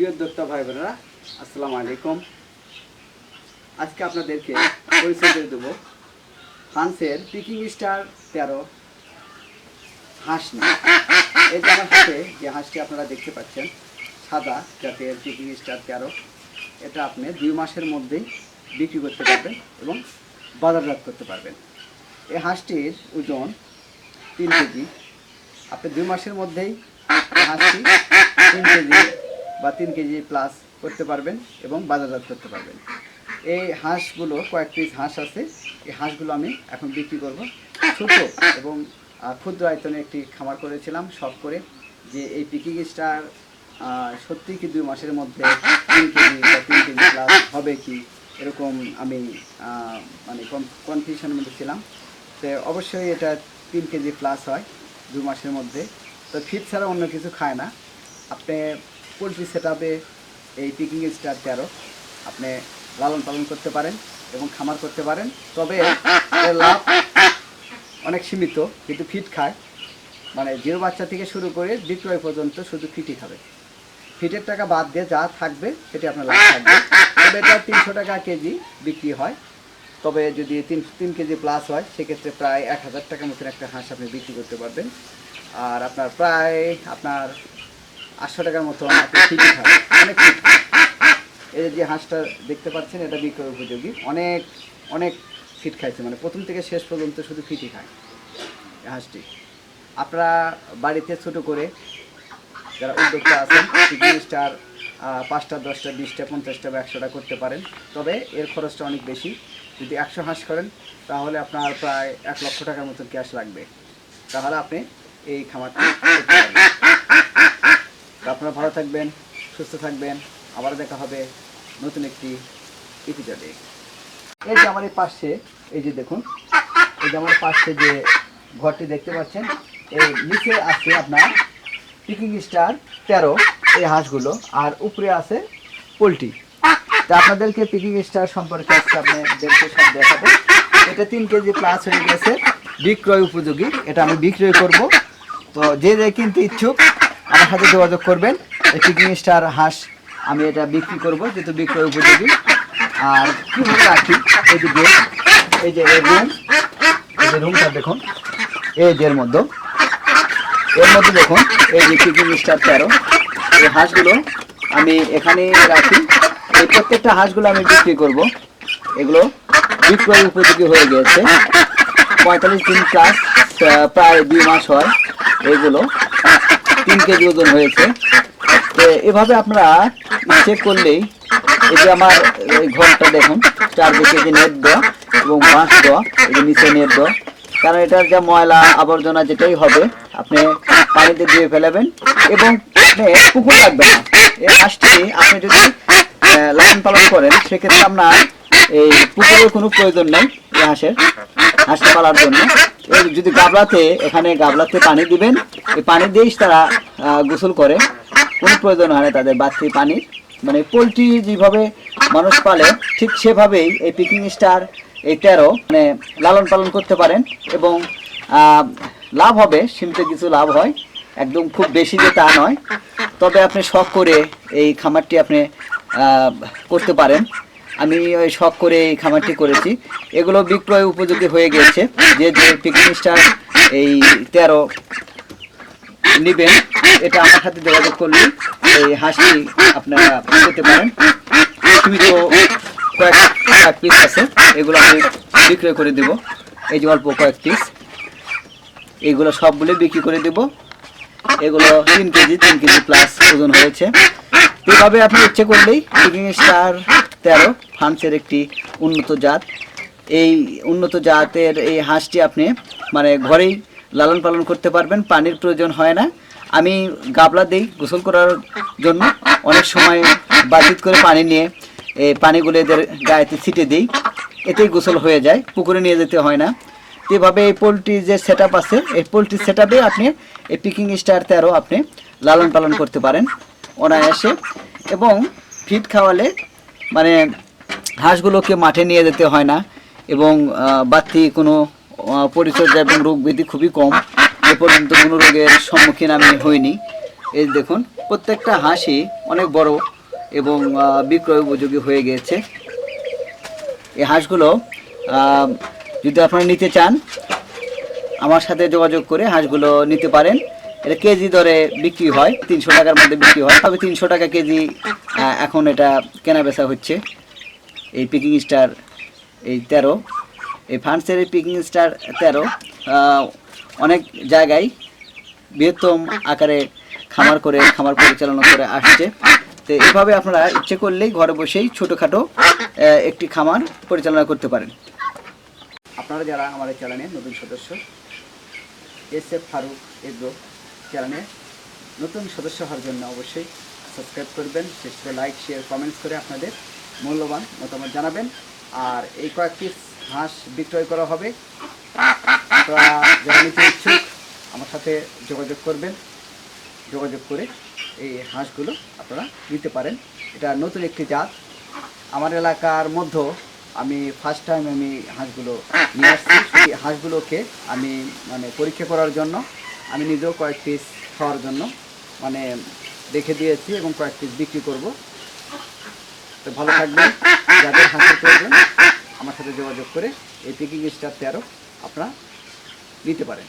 প্রিয় উদ্যোক্তা ভাই বোনেরা আসসালামু আলাইকুম। আজকে আপনাদেরকে পরিচয় করে দেবো। ফ্রান্সের পিকিং স্টার তেরো হাঁস নিয়ে এই যে আমার হাতে যে হাঁসটি আপনারা দেখতে পাচ্ছেন, সাদা জাতের পিকিং স্টার তেরো, এটা আপনি দুই মাসের মধ্যেই বিক্রি করতে পারবেন এবং বাজারজাত করতে পারবেন। এই হাঁসটির ওজন তিন কেজি। আপনি দুই মাসের মধ্যেই হাঁসটি তিন কেজি বা তিন কেজি প্লাস করতে পারবেন এবং বাজারজাত করতে পারবেন। এই হাঁসগুলো, কয়েক পিস হাঁস আছে। এই হাঁসগুলো আমি এখন বিক্রি করব। ছোট এবং ক্ষুদ্র আয়তনে একটি খামার করেছিলাম সব করে যে এই পিকিং স্টার সত্যি কি দুই মাসের মধ্যে তিন কেজি বা তিন কেজি প্লাস হবে কি? এরকম আমি মানে কনফিউশনের মধ্যে ছিলাম। তো অবশ্যই এটা তিন কেজি প্লাস হয়, দু মাসের মধ্যে। তো ফিট ছাড়া অন্য কিছু খায় না। আপনি পোলট্রি সেট এই পিকিং স্টার তেরো আপনি লালন পালন করতে পারেন এবং খামার করতে পারেন। তবে লাভ অনেক সীমিত, কিন্তু ফিট খায়। মানে জিরো বাচ্চা থেকে শুরু করে বিক্রয় পর্যন্ত শুধু ফিটই খাবে। ফিটের টাকা বাদ দিয়ে যা থাকবে, সেটি আপনার লাভ থাকবে। তবে এটা তিনশো টাকা কেজি বিক্রি হয়। তবে যদি তিন তিন কেজি প্লাস হয়, সেক্ষেত্রে প্রায় এক হাজার টাকার মতন একটা হাঁস আপনি বিক্রি করতে পারবেন। আর আপনার প্রায় আপনার আটশো টাকার মতো খাবেন অনেক এই যে হাঁসটা দেখতে পাচ্ছেন, এটা বিক্রয় উপযোগী। অনেক অনেক ফিট খাইছে। মানে প্রথম থেকে শেষ পর্যন্ত শুধু ফিটই খায় হাঁসটি। আপনারা বাড়িতে ছোট করে যারা উদ্যোক্তা আছেন স্টার পাঁচটা, দশটা, বিশটা, পঞ্চাশটা বা একশোটা করতে পারেন। তবে এর খরচটা অনেক বেশি। যদি একশো হাঁস করেন, তাহলে আপনার প্রায় এক লক্ষ টাকার মতো ক্যাশ লাগবে। তাহলে আপনি এই খামারটি আপনারা ভালো থাকবেন, সুস্থ থাকবেন। আবার দেখা হবে নতুন একটি এপিসোডে এই যে আমার এই পাশে, এই যে দেখুন, এই যে আমার পাশে যে ঘরটি দেখতে পাচ্ছেন, এই নিচে আছে আপনার পিকিং স্টার তেরো, এই হাঁসগুলো, আর উপরে আছে পোলট্রি। তা আপনাদেরকে পিকিং স্টার সম্পর্কে আজকে আপনাদেরকে সব দেখাবো। এটা তিন কেজি প্লাস হয়ে গেছে, বিক্রয় উপযোগী, এটা আমি বিক্রয় করব। তো যে যে কিনতে ইচ্ছুক আমার সাথে যোগাযোগ করবেন। এই পিকিং স্টার হাঁস আমি এটা বিক্রি করব যেহেতু বিক্রয় উপযোগী। আর কীভাবে রাখি? এই যে gate, এই যে রুম এই যে রুমটা দেখুন এই যে এর মধ্যে। এর মধ্যে দেখুন এই যে পিকিং স্টার তেরো। এই হাঁসগুলো আমি এখানে রাখি। এই প্রত্যেকটা হাঁসগুলো আমি বিক্রি করব। এগুলো বিক্রয় উপযোগী হয়ে গিয়েছে পঁয়তাল্লিশ দিন প্লাস প্রায় দুই মাস হয় এইগুলো তিন কেজি ওজন হয়েছে। তো এভাবে আপনারা চেক করলেই এই যে আমার ঘরটা দেখুন চারদিকে যে নেট দেওয়া এবং বাঁশ দেওয়া, এই যে নিচে নেট দেওয়া। কারণ এটার যা ময়লা আবর্জনা যেটাই হবে, আপনি পানিতে দিয়ে ফেলাবেন এবং আপনি পুকুর রাখবেন না। এই হাঁসটি আপনি যদি লালন পালন করেন, সেক্ষেত্রে আপনার এই পুকুরের কোনো প্রয়োজন নেই। হাঁসের হাঁসটা পালার জন্য। যদি গাবলাতে এখানে গাবলাতে পানি দিবেন এই পানি দিয়েই তারা গোসল করে। কোনো প্রয়োজন হয় না তাদের বাড়তি পানির মানে পোলট্রি যেভাবে মানুষ পালে, ঠিক সেভাবেই এই পিকিং স্টার, এই তেরো মানে লালন পালন করতে পারেন এবং লাভ হবে, সীমিত কিছু লাভ হয়। একদম খুব বেশি যে তা নয়। তবে আপনি শখ করে এই খামারটি আপনি করতে পারেন। আমি ওই শখ করে এই খামারটি করেছি। এগুলো বিক্রয় উপযোগী হয়ে গেছে যে যে পিকনিক স্টার এই তেরো নেবেন, এটা আমার সাথে যোগাযোগ করলে এই হাঁসটি আপনারা পেতে পারেন। সীমিত কয়েক পিস আছে, এগুলো আমি বিক্রয় করে দেব। এই যে অল্প কয়েক পিস এগুলো সবগুলো বিক্রি করে দেব। এগুলো তিন কেজি তিন কেজি প্লাস ওজন হয়েছে। এভাবে আপনি ইচ্ছে করলেই পিকিং স্টার তেরো, ফ্রান্সের একটি উন্নত জাত। এই উন্নত জাতের এই হাঁসটি আপনি মানে ঘরেই লালন পালন করতে পারবেন, পানির প্রয়োজন হয় না। আমি গাবলা দিই গোসল করার জন্য, অনেক সময় বাতিত করে পানি নিয়ে এই পানিগুলো এদের গায়েতে ছিটে দিই। এতেই গোসল হয়ে যায়, পুকুরে নিয়ে যেতে হয় না। এভাবে এই পোলট্রি যে সেট আছে, এই পোলট্রি সেট আপনি এই পিকিং স্টার তেরো আপনি লালন পালন করতে পারেন অনায়াসে। এবং ফিট খাওয়ালে মানে হাঁসগুলোকে মাঠে নিয়ে যেতে হয় না এবং বাড়তি কোনো পরিচর্যা এবং রোগ ব্যাধি খুবই কম। এ পর্যন্ত কোনো রোগের সম্মুখীন আমি হইনি। এই দেখুন, প্রত্যেকটা হাঁসই অনেক বড় এবং বিক্রয় উপযোগী হয়ে গিয়েছে। এই হাঁসগুলো যদি আপনারা নিতে চান, আমার সাথে যোগাযোগ করে হাঁসগুলো নিতে পারেন। এটা কেজি দরে বিক্রি হয়, তিনশো টাকার মধ্যে বিক্রি হয়। তবে তিনশো টাকা কেজি এখন এটা কেনা বেচা হচ্ছে। এই পিকিং স্টার এই তেরো। এই ফ্রান্সের এই পিকিং স্টার তেরো অনেক জায়গায় বৃহত্তম আকারে খামার করে, খামার পরিচালনা করে আসছে। তো এভাবে আপনারা ইচ্ছে করলেই ঘরে বসেই ছোটোখাটো একটি খামার পরিচালনা করতে পারেন। আপনারা যারা এই চ্যানেলের নতুন সদস্য, এস এফ ফারুক এগ্রো চ্যানেলে নতুন সদস্য হওয়ার জন্য অবশ্যই সাবস্ক্রাইব করবেন শেষ করে লাইক শেয়ার কমেন্টস করে আপনাদের মূল্যবান মতামত জানাবেন। আর এই কয়েকটি হাঁস বিক্রয় করা হবে। যারা নিতে ইচ্ছুক, আমার সাথে যোগাযোগ করবেন। যোগাযোগ করে এই হাঁসগুলো আপনারা নিতে পারেন। এটা নতুন একটি জাত। আমার এলাকার মধ্যে আমি ফার্স্ট টাইম আমি হাঁসগুলো নিয়ে আসছি। সেই হাঁসগুলোকে আমি মানে পরীক্ষা করার জন্য আমি নিজেও কয়েক পিস খাওয়ার জন্য মানে দেখে দিয়েছি এবং কয়েক পিস বিক্রি করব। তো ভালো থাকবেন, যাদের হাসি প্রয়োজন, আমার সাথে যোগাযোগ করে এই পিকিং স্টার তেরো আপনারা নিতে পারেন।